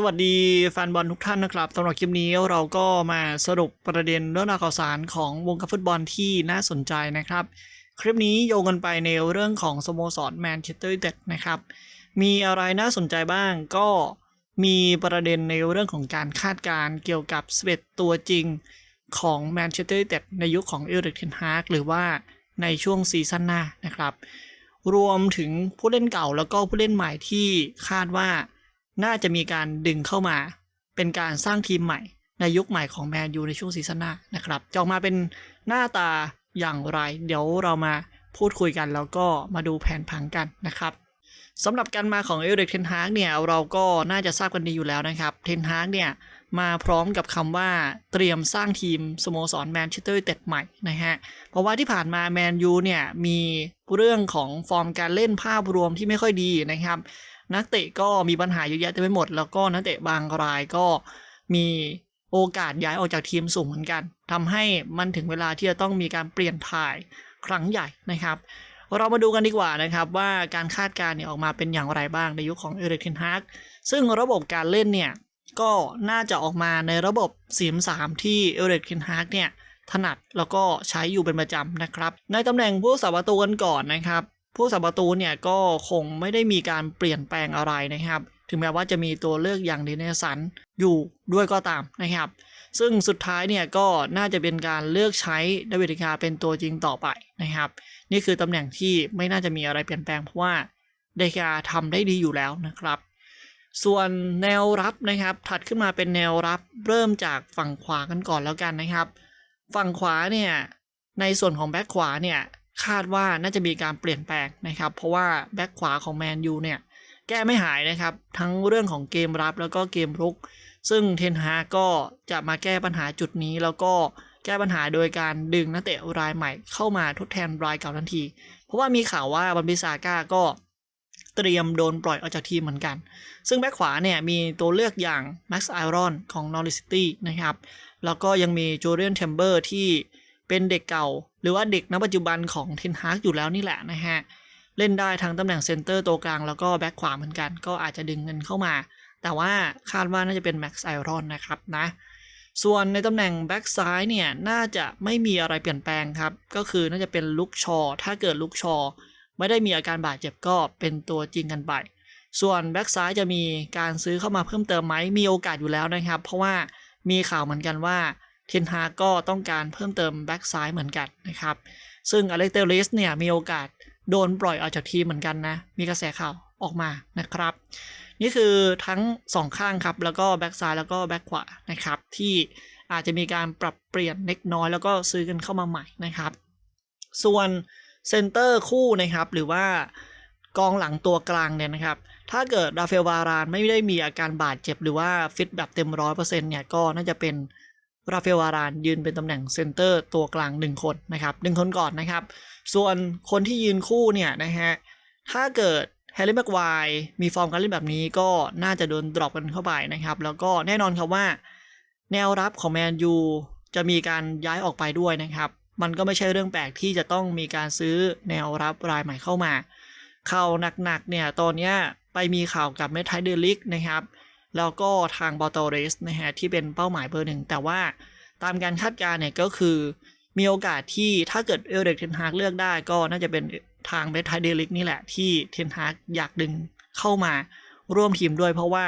สวัสดีแฟนบอลทุกท่านนะครับสำหรับคลิปนี้เราก็มาสรุปประเด็นเรื่องราวข่าวสารของวงการฟุตบอลที่น่าสนใจนะครับ คลิปนี้โยงกันไปในเรื่องของสโมสรแมนเชสเตอร์ยูไนเต็ดนะครับ มีอะไรน่าสนใจบ้างก็มีประเด็นในเรื่องของการคาดการเกี่ยวกับ11ตัวจริงของแมนเชสเตอร์ยูไนเต็ดในยุคของเอริกเทนฮากหรือว่าในช่วงซีซั่นหน้านะครับ รวมถึงผู้เล่นเก่าแล้วก็ผู้เล่นใหม่ที่คาดว่า น่าจะมีการดึงเข้ามา เป็นการสร้างทีมใหม่ในยุคใหม่ของแมนยูในช่วงซีซั่นหน้านะครับจะออกมาเป็นหน้าตาอย่างไร เดี๋ยวเรามาพูดคุยกันแล้วก็มาดูแผนผังกันนะครับสำหรับการมาของเอริกเทนฮากเนี่ยเราก็น่าจะทราบกันดีอยู่แล้วนะครับ เทนฮากเนี่ย มาพร้อมกับคำว่าเตรียมสร้างทีมสโมสรแมนเชสเตอร์เต็ดใหม่นะฮะ เพราะว่าที่ผ่านมาแมนยูเนี่ยมีเรื่องของฟอร์มการเล่นภาพรวมที่ไม่ค่อยดีนะครับ นักเตะก็มีปัญหาเยอะแยะเต็มไปหมด แล้วก็นักเตะบางรายก็มีโอกาสย้ายออกจากทีมสูงเหมือนกันทำให้มันถึงเวลาที่จะต้องมีการเปลี่ยนถ่ายครั้งใหญ่นะครับ เรามาดูกันดีกว่านะครับว่าการคาดการณ์เนี่ยออกมาเป็นอย่างไรบ้างในยุคของเอริกเทนฮากซึ่งระบบการเล่นเนี่ย ก็น่าจะออกมาในระบบ 4 3 ที่เอริกเทนฮาร์กเนี่ยถนัดแล้วก็ใช้อยู่เป็นประจำนะครับ ในตำแหน่งผู้สาประตูกันก่อนนะครับ ผู้สับประตูเนี่ยก็คงไม่ได้มีการเปลี่ยนแปลงอะไรนะครับ ถึงแม้ว่าจะมีตัวเลือกอย่างเดนเนสันอยู่ด้วยก็ตามนะครับ ซึ่งสุดท้ายเนี่ยก็น่าจะเป็นการเลือกใช้ดาวิดคาเป็นตัวจริงต่อไปนะครับ นี่คือตำแหน่งที่ไม่น่าจะมีอะไรเปลี่ยนแปลงเพราะว่าเดคาทำได้ดีอยู่แล้วนะครับ ส่วนแนวรับนะครับ ถัดขึ้นมาเป็นแนวรับเริ่มจากฝั่งขวากันก่อนแล้วกันนะครับ ฝั่งขวาเนี่ยในส่วนของแบ็คขวาเนี่ยคาดว่าน่าจะมีการเปลี่ยนแปลงนะครับ เพราะว่าแบ็คขวาของแมนยูเนี่ยแก้ไม่หายนะครับ ทั้งเรื่องของเกมรับแล้วก็เกมรุก ซึ่งเทนฮากก็จะมาแก้ปัญหาจุดนี้แล้วก็แก้ปัญหาโดยการดึงนักเตะรายใหม่เข้ามาทดแทนรายเก่าทันที เพราะว่ามีข่าวว่าบัมบิซาก้าก็ เตรียมโดนปล่อยออกจากทีมเหมือนกัน ซึ่งแบ็คขวาเนี่ยมีตัวเลือกอย่างแม็กซ์ไอรอนของนอริสตี้นะครับ แล้วก็ยังมีจูเลียนเทมเบอร์ที่เป็นเด็กเก่า หรือว่าเด็กณปัจจุบันของเทนฮากอยู่แล้วนี่แหละนะฮะ เล่นได้ทั้งตำแหน่งเซนเตอร์ตัวกลางแล้วก็แบ็คขวาเหมือนกัน ก็อาจจะดึงเงินเข้ามา แต่ว่าคาดว่าน่าจะเป็นแม็กซ์ไอรอนนะครับนะส่วนในตำแหน่งแบ็กซ้ายเนี่ย น่าจะไม่มีอะไรเปลี่ยนแปลงครับ ก็คือน่าจะเป็นลุกชอ ถ้าเกิดลุกชอ ไม่ได้มีอาการบาดเจ็บก็เป็นตัวจริงกันไป ส่วนแบ็กซ้ายจะมีการซื้อเข้ามาเพิ่มเติมไหมมีโอกาสอยู่แล้วนะครับ เพราะว่ามีข่าวเหมือนกันว่าเทนฮาก็ต้องการเพิ่มเติมแบ็กซ้ายเหมือนกันนะครับ ซึ่งอเล็กเตอริสเนี่ยมีโอกาสโดนปล่อยออกจากทีมเหมือนกันนะ มีกระแสข่าวออกมานะครับ นี่คือทั้งสองข้างครับ แล้วก็แบ็กซ้ายแล้วก็แบ็กขวานะครับ ที่อาจจะมีการปรับเปลี่ยนเล็กน้อยแล้วก็ซื้อกันเข้ามาใหม่นะครับ ส่วน เซนเตอร์คู่นะครับ หรือว่ากองหลังตัวกลางเนี่ยนะครับ ถ้าเกิดราฟาเอลวารานไม่ได้มีอาการบาดเจ็บหรือว่าฟิตแบบเต็มร้อยเปอร์เซ็นต์เนี่ยก็น่าจะเป็นราฟาเอลวารานยืนเป็นตำแหน่งเซนเตอร์ตัวกลาง 1 คนนะครับหนึ่งคนก่อนนะครับ ส่วนคนที่ยืนคู่เนี่ยนะฮะถ้าเกิดแฮร์รี่แม็กควายมีฟอร์มการเล่นแบบนี้ก็น่าจะโดนดรอปกันเข้าไปนะครับ แล้วก็แน่นอนครับว่า แนวรับของแมนยูจะมีการย้ายออกไปด้วยนะครับ มันก็ไม่ใช่เรื่องแปลกที่จะต้องมีการซื้อแนวรับรายใหม่เข้ามา เข่าหนักๆเนี่ยตอนเนี้ยไปมีข่าวกับเมทัยเดลิกนะครับ แล้วก็ทางบอตเรสนะฮะที่เป็นเป้าหมายเบอร์หนึ่ง แต่ว่าตามการคาดการณ์เนี่ยก็คือ มีโอกาสที่ถ้าเกิดเอเดกเทนฮากเลือกได้ก็น่าจะเป็นทางเบทไทเดลิกนี่แหละที่เทนฮากอยากดึงเข้ามาร่วมทีมด้วยเพราะว่า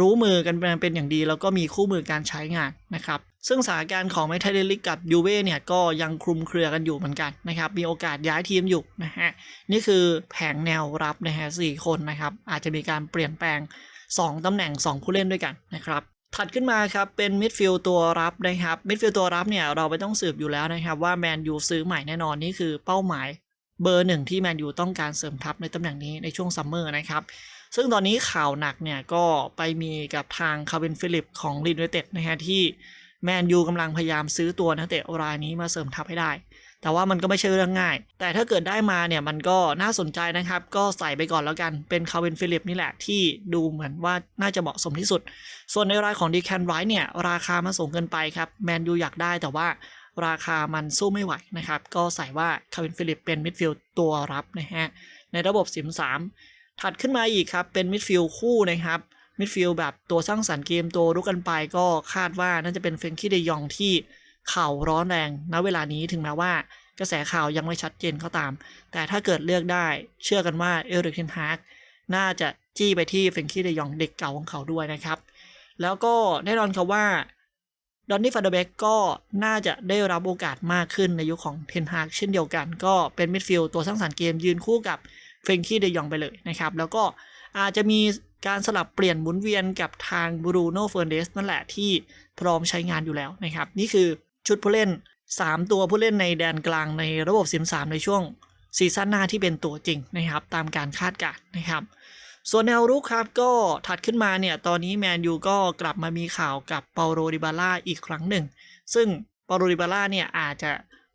รู้มือกันเป็นอย่างดีแล้วก็มีคู่มือการใช้งานนะครับ ซึ่งสถานการณ์ของเมทัยเดลิกกับยูเว่เนี่ยก็ยังคลุมเครือกันอยู่เหมือนกันนะครับ มีโอกาสย้ายทีมอยู่นะฮะ นี่คือแผงแนวรับนะฮะสี่คนนะครับ อาจจะมีการเปลี่ยนแปลง 2 ตำแหน่ง 2 ผู้เล่นด้วยกันนะครับถัดขึ้นมาครับเป็นมิดฟิลด์ตัวรับนะครับมิดฟิลด์ตัวรับเนี่ยเราไม่ต้องสืบอยู่แล้วนะครับว่าแมนยูซื้อใหม่แน่นอนนี่คือเป้าหมายเบอร์หนึ่งที่แมนยูต้องการเสริมทัพในตำแหน่งนี้ในช่วงซัมเมอร์นะครับซึ่งตอนนี้ข่าวหนักเนี่ยก็ไปมีกับทางคาร์เวนฟิลิปของลีดเวเต็ดนะฮะที่ แมนยูกำลังพยายามซื้อตัวนักเตะรายนี้มาเสริมทัพให้ได้ แต่ว่ามันก็ไม่ใช่เรื่องง่าย แต่ถ้าเกิดได้มาเนี่ยมันก็น่าสนใจนะครับ ก็ใส่ไปก่อนแล้วกัน เป็นคาร์เวนฟิลิปนี่แหละที่ดูเหมือนว่าน่าจะเหมาะสมที่สุด ส่วนในรายของดีแคนไรท์เนี่ยราคามันสูงเกินไปครับ แมนยูอยากได้แต่ว่าราคามันสู้ไม่ไหวนะครับ ก็ใส่ว่าคาร์เวนฟิลิปเป็นมิดฟิลด์ตัวรับนะฮะ ในระบบ10-3ถัดขึ้นมาอีกครับ เป็นมิดฟิลด์คู่นะครับ มิดฟิลด์แบบตัวสร้างสรรค์เกมตัวรุกกันไปก็คาดว่าน่าจะเป็นเฟรนคี้เดยองที่ข่าวร้อนแรงณเวลานี้ถึงแม้ว่ากระแสข่าวยังไม่ชัดเจนก็ตาม แต่ถ้าเกิดเลือกได้เชื่อกันว่าเอริกเทนฮากน่าจะจี้ไปที่เฟรนคี้เดยองเด็กเก่าของเขาด้วยนะครับ แล้วก็แน่นอนครับว่าดอนนี่ฟาเดเบกก็น่าจะได้รับโอกาสมากขึ้นในยุคของเทนฮากเช่นเดียวกัน ก็เป็นมิดฟิลด์ตัวสร้างสรรค์เกมยืนคู่กับเฟรนคี้เดยองไปเลยนะครับ แล้วก็ อาจจะมีการสลับเปลี่ยนหมุนเวียนกับทางบรูโน่เฟอร์เนสนั่นแหละที่พร้อมใช้งานอยู่แล้วนะครับ นี่คือชุดผู้เล่น 3 ตัวผู้เล่นในแดนกลางในระบบซิม3ในช่วงซีซั่นหน้าที่เป็นตัวจริงนะครับ ตามการคาดการณ์นะครับ ส่วนแนวรุกครับก็ถัดขึ้นมาเนี่ย ตอนนี้แมนยูก็กลับมามีข่าวกับเปาโรดิบาล่าอีกครั้งหนึ่ง ซึ่งเปาโรดิบาล่าเนี่ยอาจจะ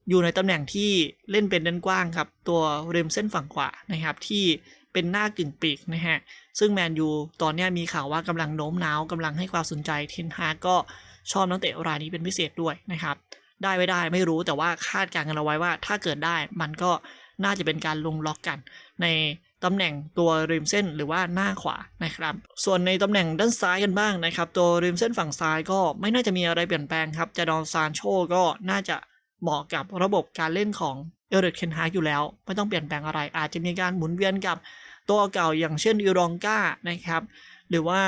อยู่ในตำแหน่งที่เล่นเป็นด้านกว้างครับ ตัวริมเส้นฝั่งขวานะครับที่ เป็นหน้ากึ่งปีกนะฮะ ซึ่งแมนยูตอนนี้มีข่าวว่ากำลังโน้มน้าวกำลังให้ความสนใจเทนฮาก็ชอบนักเตะรายนี้เป็นพิเศษด้วยนะครับ ได้ไม่ได้ไม่รู้แต่ว่าคาดการณ์กันเอาไว้ว่า ถ้าเกิดได้มันก็น่าจะเป็นการลงล็อกกัน ในตำแหน่งตัวริมเส้นหรือว่าหน้าขวานะครับ ส่วนในตำแหน่งด้านซ้ายกันบ้างนะครับ ตัวริมเส้นฝั่งซ้ายก็ไม่น่าจะมีอะไรเปลี่ยนแปลงครับจาดอนซานโชก็น่าจะเหมาะกับระบบการเล่นของ เอริกเคนฮากอยู่แล้ว ไม่ต้องเปลี่ยนแปลงอะไร อาจจะมีการหมุนเวียนกับตัวเก่าอย่างเช่นยูรองก้านะครับ หรือว่า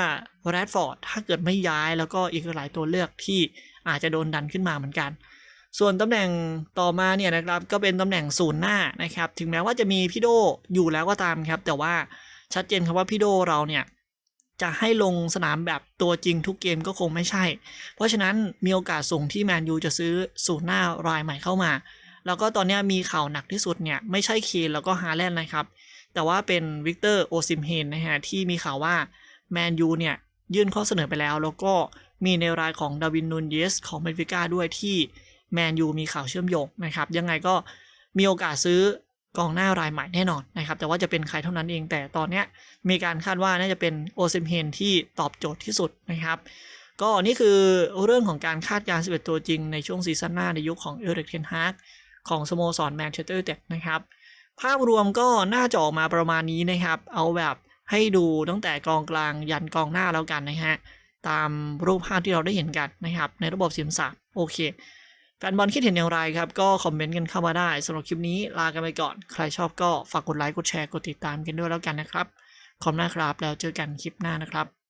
แรดฟอร์ดถ้าเกิดไม่ย้ายแล้วก็อีกหลายตัวเลือกที่อาจจะโดนดันขึ้นมาเหมือนกัน ส่วนตำแหน่งต่อมาเนี่ยนะครับก็เป็นตำแหน่งศูนย์หน้านะครับ ถึงแม้ว่าจะมีพี่โดอยู่แล้วก็ตามครับ แต่ว่าชัดเจนครับว่าพี่โดเราเนี่ยจะให้ลงสนามแบบตัวจริงทุกเกมก็คงไม่ใช่ เพราะฉะนั้นมีโอกาสสูงที่แมนยูจะซื้อศูนย์หน้ารายใหม่เข้ามา แล้วก็ตอนนี้มีข่าวหนักที่สุดเนี่ยไม่ใช่เคนแล้วก็ฮาแลนด์นะครับ แต่ว่าเป็นวิกเตอร์โอซิมเฮนนะฮะที่มีข่าวว่าแมนยูเนี่ยยื่นข้อเสนอไปแล้ว แล้วก็มีในรายของดาวินนูนเยสของเบนฟิก้าด้วยที่แมนยูมีข่าวเชื่อมโยงนะครับ ยังไงก็มีโอกาสซื้อกองหน้ารายใหม่แน่นอนนะครับ แต่ว่าจะเป็นใครเท่านั้นเองแต่ตอนนี้มีการคาดว่าน่าจะเป็นโอซิมเฮนที่ตอบโจทย์ที่สุดนะครับ ก็นี่คือเรื่องของการคาดการณ์11 ตัวจริงในช่วงซีซั่นหน้าในยุคของเอริกเทนฮาก ของสโมสรแมนเชสเตอร์เต็ดนะครับ ภาพรวมก็น่าจะออกมาประมาณนี้นะครับ เอาแบบให้ดูตั้งแต่กองกลางยันกองหน้าแล้วกันนะฮะ ตามรูปภาพที่เราได้เห็นกันนะครับ ในระบบสียงสามโอเค แฟนบอลคิดเห็นอย่างไรครับ ก็คอมเมนต์กันเข้ามาได้สำหรับคลิปนี้ลากันไปก่อน ใครชอบก็ฝากกดไลค์กดแชร์กดติดตามกันด้วยแล้วกันนะครับขอบคุณมาครับแล้วเจอกันคลิปหน้านะครับ